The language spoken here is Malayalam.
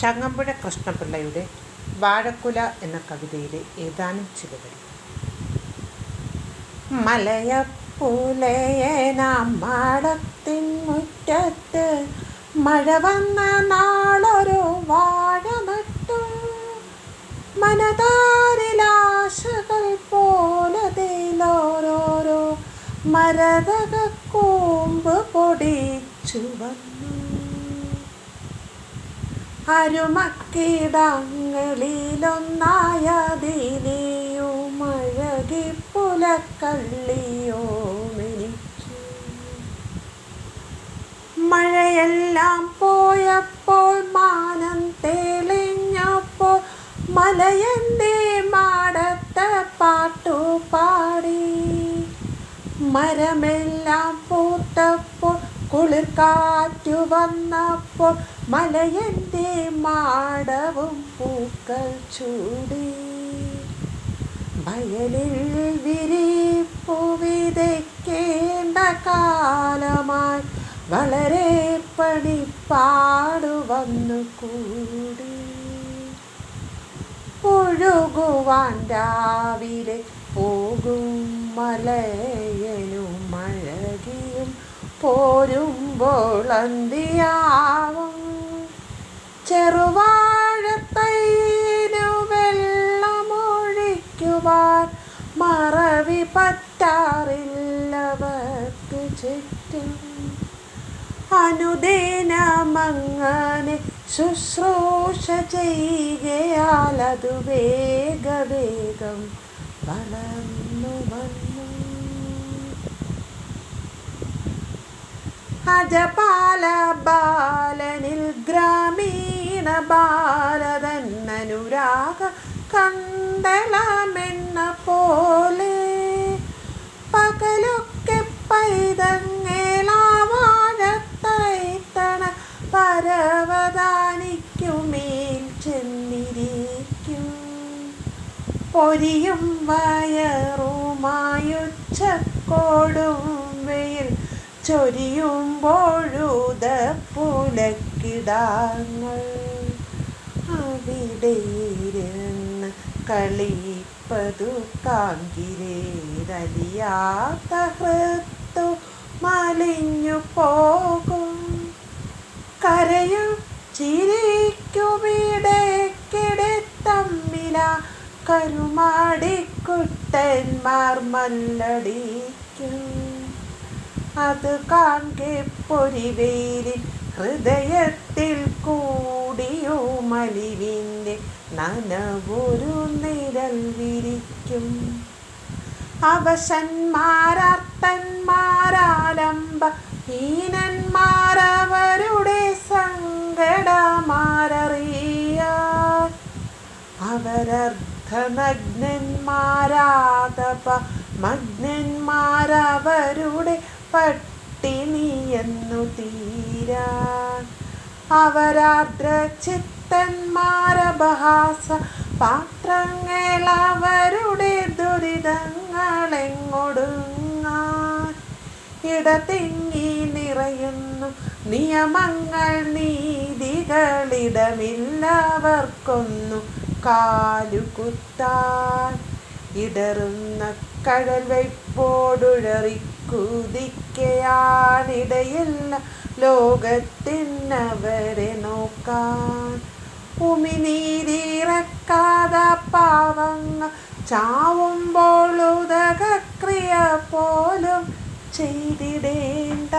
ചങ്ങമ്പുഴ കൃഷ്ണപിള്ളയുടെ വാഴക്കുല എന്ന കവിതയിലെ ഏതാനും ചില വരി മലയപ്പുലയനാം മാടത്തിൻ മുറ്റത്ത് മഴ വന്ന നാളൊരു വാഴ നട്ടു മനതാരിലാശകൾ പോലതിലോരോരോ മരതക കൂമ്പ് പൊടിച്ചു വന്നു. അരുമക്കിടങ്ങളിലൊന്നായതിനെയുമഴകി പുലക്കള്ളിയോ എനിക്ക് മഴയെല്ലാം പോയപ്പോൾ മാനം തെളിഞ്ഞപ്പോൾ മലയന്റെ മാടത്ത് പാട്ടു പാടി മരമെല്ലാം കുളിർക്കാറ്റു വന്നപ്പോൾ മലയന്റെ മാടവും പൂക്കൾ ചൂടി. വയലിൽ വിരിപ്പു വിതയ്ക്കേണ്ട കാലമായി വളരെ പണിപ്പാടു വന്നു കൂടി. ഒഴുകുവാൻ രാവിലെ പോകും മലയനു മഴകിയും പോരുമ്പോൾ അന്തിയാവും. ചെറുവാഴത്തൈനു വെള്ളമൊഴിക്കുവാൻ മറവി പറ്റാറില്ലവർക്ക് ചുറ്റും. അനുദിനമങ്ങനെ ശുശ്രൂഷ ചെയ്യുകയാൽ അത് വേഗവേഗം വളർന്നു വന്നു അജപാല ബാലനിൽ ഗ്രാമീണ ബാലതന്നനുരാഗ കണ്ടലമെന്ന പോലെ പകലൊക്കെ പൈതങ്ങേളാവാഴത്തൈത്തണ പരവതാനിക്കുമേൽ ചെന്നിരിക്കും. പൊരിയും വയറുമായുച്ചക്കോടും ചൊരിയുമ്പോഴുത പുലക്കിടാങ്ങൾ അവിടെയിരുന്ന് കളിപ്പതു കാങ്കിരേതലിയാത്ത ഹൃത്തു മലിഞ്ഞു പോകും. കരയും ചിരിക്കുമിടയ്ക്കിടെ തമ്മില കരുമാടിക്കുട്ടന്മാർ മല്ലടിക്കും. അത് കാൺകെ പൊരിവേലിൽ ഹൃദയത്തിൽ കൂടിയോ മലിവിന്റെ നനവൊരു നിഴൽ വിരിക്കും. അവശന്മാരർത്തന്മാരാലംബ ഹീനന്മാരവരുടെ സങ്കടമാരറിയാൻ അവരർദ്ധനഗ്നന്മാരാതപ മഗ്നന്മാരവരുടെ പട്ടിണിയെന്നു തീരാൻ. അവരാദ്ര ചിത്തന്മാരപഹാസ പാത്രങ്ങൾ അവരുടെ ദുരിതങ്ങളെങ്ങൊടുങ്ങാൻ. ഇടതിങ്ങി നിറയുന്നു നിയമങ്ങൾ നീതികളിടമില്ലവർക്കൊന്നു കാലുകുത്താൻ. ഇടറുന്ന കടൽ വയ്പോടുഴറിക്കുതിക്കയാണിടയില്ല ലോകത്തിനവരെ നോക്കാൻ. ഉമിനീരിറക്കാതെ പാവങ്ങ ചാവുമ്പോൾ ഉദകക്രിയ പോലും ചെയ്തിടേണ്ട.